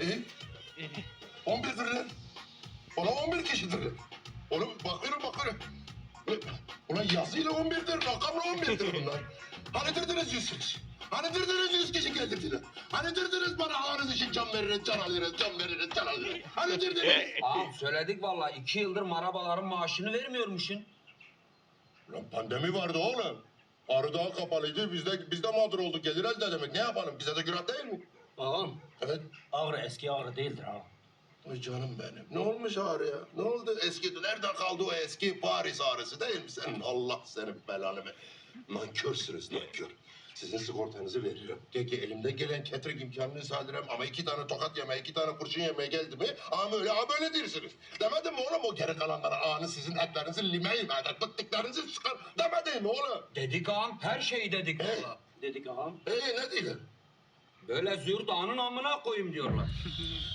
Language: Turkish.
E? 11 lira. Ulan 11 kişidir. Oğlum bakıyorum bakıyorum. Ulan yazıyla 11'dir, rakamla 11'dir bunlar. Hani dediniz 100 kişi? Hani dediniz 100 kişi geldirdiniz? Hani dediniz bana ağrınız için can veririz, can alırız, can veririz, can alırız? Hani dediniz? Ağam söyledik vallahi iki yıldır marabaların maaşını vermiyormuşsun. Lan pandemi vardı oğlum. Arı daha kapalıydı, biz de, biz de mağdur olduk. Gelir elde demek. Ne yapalım? Bize de günah değil mi? Ağam, Evet. ağrı eski ağrı değildir ağam. Ay canım benim. Ne olmuş ağrı ya? Ne oldu? Eski, nerede kaldı o eski Paris ağrısı değil mi senin? Allah senin belanı ver. Nankörsünüz nankör. Sizin sigortanızı veriyorum. De ki elimde gelen catering imkanını sağlarım ama iki tane tokat yemeye, iki tane kurşun yemeye geldi mi? Ama öyle, ama böyle değilsiniz. Demedim mi oğlum o geri kalanlara ağanı sizin etlerinizi lime eder, bıktıklarınızı çıkar. Demedim mi oğlum? Dedik ağam her şeyi dedik He. Dedik ağam. Ee ne diyorsun? Böyle züğürt ağanın amına koyayım diyorlar.